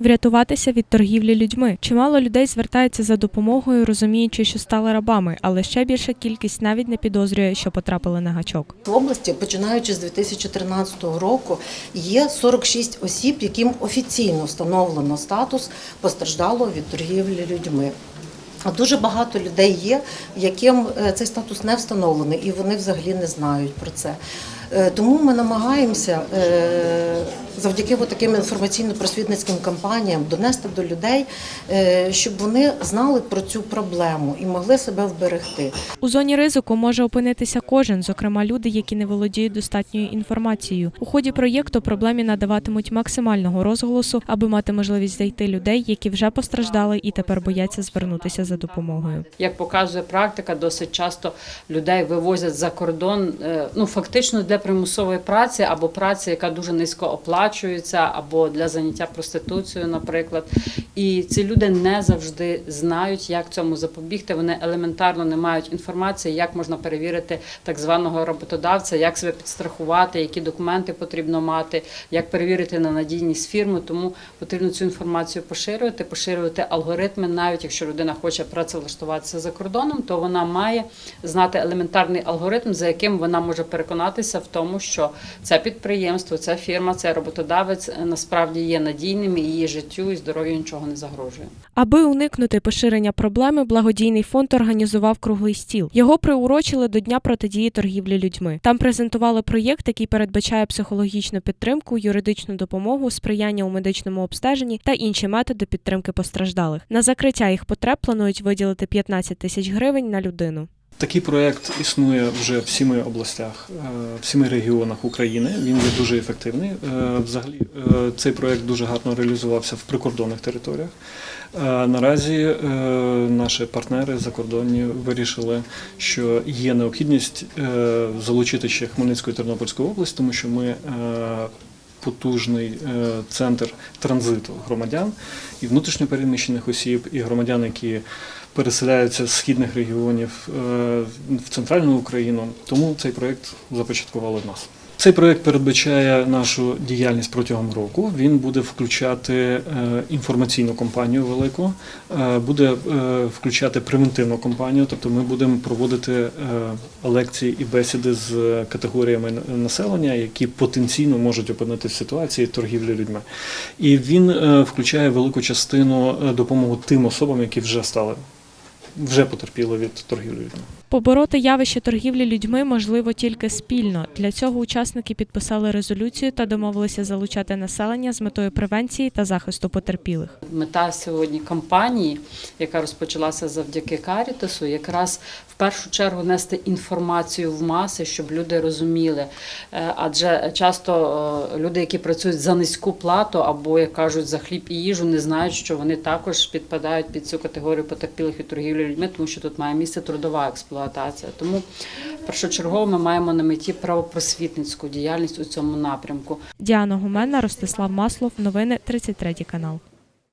Врятуватися від торгівлі людьми. Чимало людей звертається за допомогою, розуміючи, що стали рабами, але ще більша кількість навіть не підозрює, що потрапили на гачок. В області, починаючи з 2013 року, є 46 осіб, яким офіційно встановлено статус постраждалого від торгівлі людьми. А дуже багато людей є, яким е, цей статус не встановлений, і вони взагалі не знають про це. Е, Тому ми намагаємося е, завдяки таким інформаційно-просвітницьким кампаніям донести до людей, е, щоб вони знали про цю проблему і могли себе вберегти. У зоні ризику може опинитися кожен, зокрема люди, які не володіють достатньою інформацією. У ході проєкту проблемі надаватимуть максимального розголосу, аби мати можливість знайти людей, які вже постраждали і тепер бояться звернутися за допомогою. Як показує практика, досить часто людей вивозять за кордон, ну фактично для примусової праці або праці, яка дуже низько оплачується, або для заняття проституцією, наприклад. І ці люди не завжди знають, як цьому запобігти. Вони елементарно не мають інформації, як можна перевірити так званого роботодавця, як себе підстрахувати, які документи потрібно мати, як перевірити на надійність фірми. Тому потрібно цю інформацію поширювати, поширювати алгоритми, навіть якщо людина хоче працевлаштуватися за кордоном, то вона має знати елементарний алгоритм, за яким вона може переконатися в тому, що це підприємство, ця фірма, цей роботодавець е, насправді є надійним і її життю і здоров'ю нічого не загрожує. Аби уникнути поширення проблеми, благодійний фонд організував круглий стіл. Його приурочили до дня протидії торгівлі людьми. Там презентували проєкт, який передбачає психологічну підтримку, юридичну допомогу, сприяння у медичному обстеженні та інші методи підтримки постраждалих. На закриття їх потреб планують виділити 15 тисяч гривень на людину. Такий проєкт існує вже в сіми областях, е, в сіми регіонах України. Він є дуже ефективний. Е, Взагалі, е, цей проєкт дуже гарно реалізувався в прикордонних територіях. Наразі наші партнери закордонні вирішили, що є необхідність залучити ще Хмельницьку і Тернопільську область, тому що ми потужний е, центр транзиту громадян і внутрішньопереміщених осіб, і громадян, які переселяються з східних регіонів е, в центральну Україну. Тому цей проєкт започаткували в нас. Цей проєкт передбачає нашу діяльність протягом року. Він буде включати е, інформаційну кампанію велику, е, буде е, включати превентивну кампанію, тобто ми будемо проводити лекції і бесіди з категоріями населення, які потенційно можуть опинитися в ситуації торгівлі людьми. І він включає велику частину допомоги тим особам, які вже стали, вже потерпіли від торгівлі людьми. Побороти явище торгівлі людьми можливо тільки спільно. Для цього учасники підписали резолюцію та домовилися залучати населення з метою превенції та захисту потерпілих. Мета сьогодні кампанії, яка розпочалася завдяки Карітасу, якраз в першу чергу нести інформацію в маси, щоб люди розуміли. Е, Адже часто е, люди, які працюють за низьку плату або як кажуть за хліб і їжу, не знають, що вони також підпадають під цю категорію потерпілих від торгівлі людьми, тому що тут має місце трудова експлуатація. Тому першочергово ми маємо на меті правопросвітницьку діяльність у цьому напрямку. Діана Гуменна, Ростислав Маслов. Новини 33 канал.